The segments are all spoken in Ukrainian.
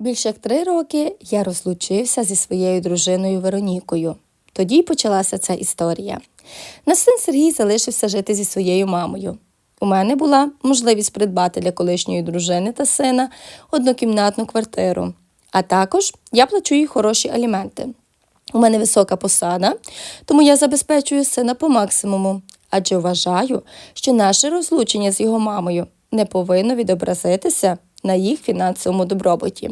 Більше як три роки я розлучився зі своєю дружиною Веронікою. Тоді й почалася ця історія. Наш син Сергій залишився жити зі своєю мамою. У мене була можливість придбати для колишньої дружини та сина однокімнатну квартиру. А також я плачу їй хороші аліменти. У мене висока посада, тому я забезпечую сина по максимуму, адже вважаю, що наше розлучення з його мамою не повинно відобразитися на їх фінансовому добробуті.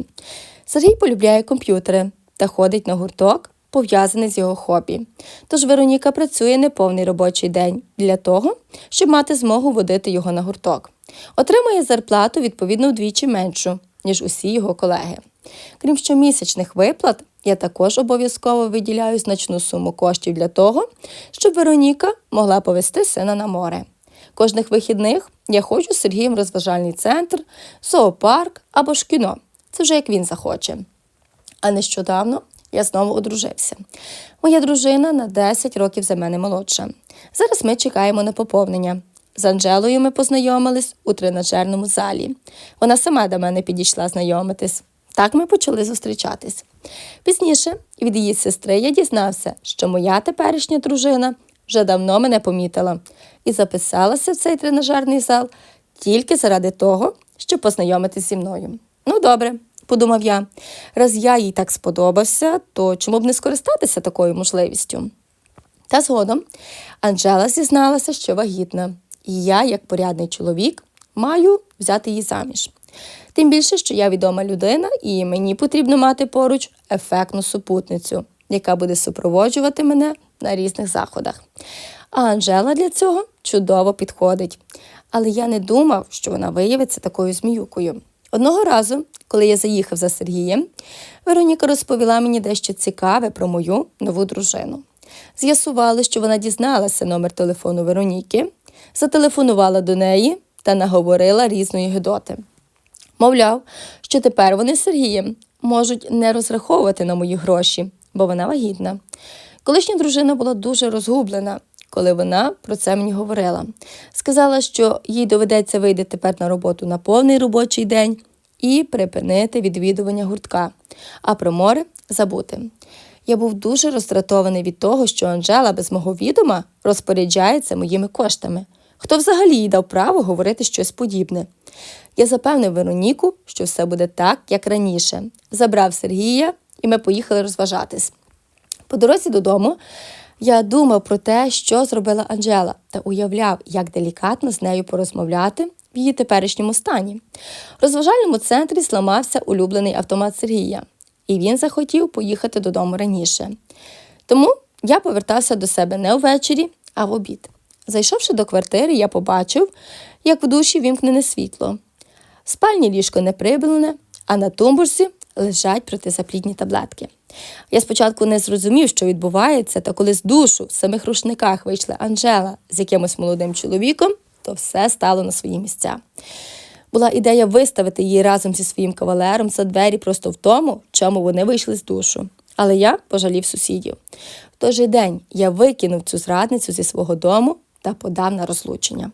Сергій полюбляє комп'ютери та ходить на гурток, пов'язаний з його хобі. Тож Вероніка працює неповний робочий день для того, щоб мати змогу водити його на гурток. Отримує зарплату відповідно вдвічі меншу, ніж усі його колеги. Крім щомісячних виплат, я також обов'язково виділяю значну суму коштів для того, щоб Вероніка могла повести сина на море. Кожних вихідних я ходжу з Сергієм розважальний центр, зоопарк або ж кіно. Це вже як він захоче. А нещодавно я знову одружився. Моя дружина на 10 років за мене молодша. Зараз ми чекаємо на поповнення. З Анжелою ми познайомились у тренажерному залі. Вона сама до мене підійшла знайомитись. Так ми почали зустрічатись. Пізніше від її сестри я дізнався, що моя теперішня дружина вже давно мене помітила і записалася в цей тренажерний зал тільки заради того, щоб познайомитись зі мною. Ну, добре, подумав я. Раз я їй так сподобався, то чому б не скористатися такою можливістю? Та згодом Анжела зізналася, що вагітна, і я, як порядний чоловік, маю взяти її заміж. Тим більше, що я відома людина, і мені потрібно мати поруч ефектну супутницю, яка буде супроводжувати мене на різних заходах. А Анжела для цього чудово підходить. Але я не думав, що вона виявиться такою зміюкою. Одного разу, коли я заїхав за Сергієм, Вероніка розповіла мені дещо цікаве про мою нову дружину. З'ясували, що вона дізналася номер телефону Вероніки, зателефонувала до неї та наговорила різної гидоти. Мовляв, що тепер вони з Сергієм можуть не розраховувати на мої гроші, бо вона вагітна. Колишня дружина була дуже розгублена, коли вона про це мені говорила. Сказала, що їй доведеться вийти тепер на роботу на повний робочий день і припинити відвідування гуртка, а про море забути. Я був дуже роздратований від того, що Анжела без мого відома розпоряджається моїми коштами. Хто взагалі їй дав право говорити щось подібне? Я запевнив Вероніку, що все буде так, як раніше. Забрав Сергія, і ми поїхали розважатись. По дорозі додому я думав про те, що зробила Анжела, та уявляв, як делікатно з нею порозмовляти в її теперішньому стані. В розважальному центрі зламався улюблений автомат Сергія, і він захотів поїхати додому раніше. Тому я повертався до себе не ввечері, а в обід. Зайшовши до квартири, я побачив, як в душі вімкнене світло. Спальні ліжко не прибилене, а на тумбурзі лежать протизаплідні таблетки. Я спочатку не зрозумів, що відбувається, та коли з душу в самих рушниках вийшла Анжела з якимось молодим чоловіком, то все стало на свої місця. Була ідея виставити її разом зі своїм кавалером за двері просто в тому, чому вони вийшли з душу. Але я пожалів сусідів. В той же день я викинув цю зрадницю зі свого дому та подав на розлучення.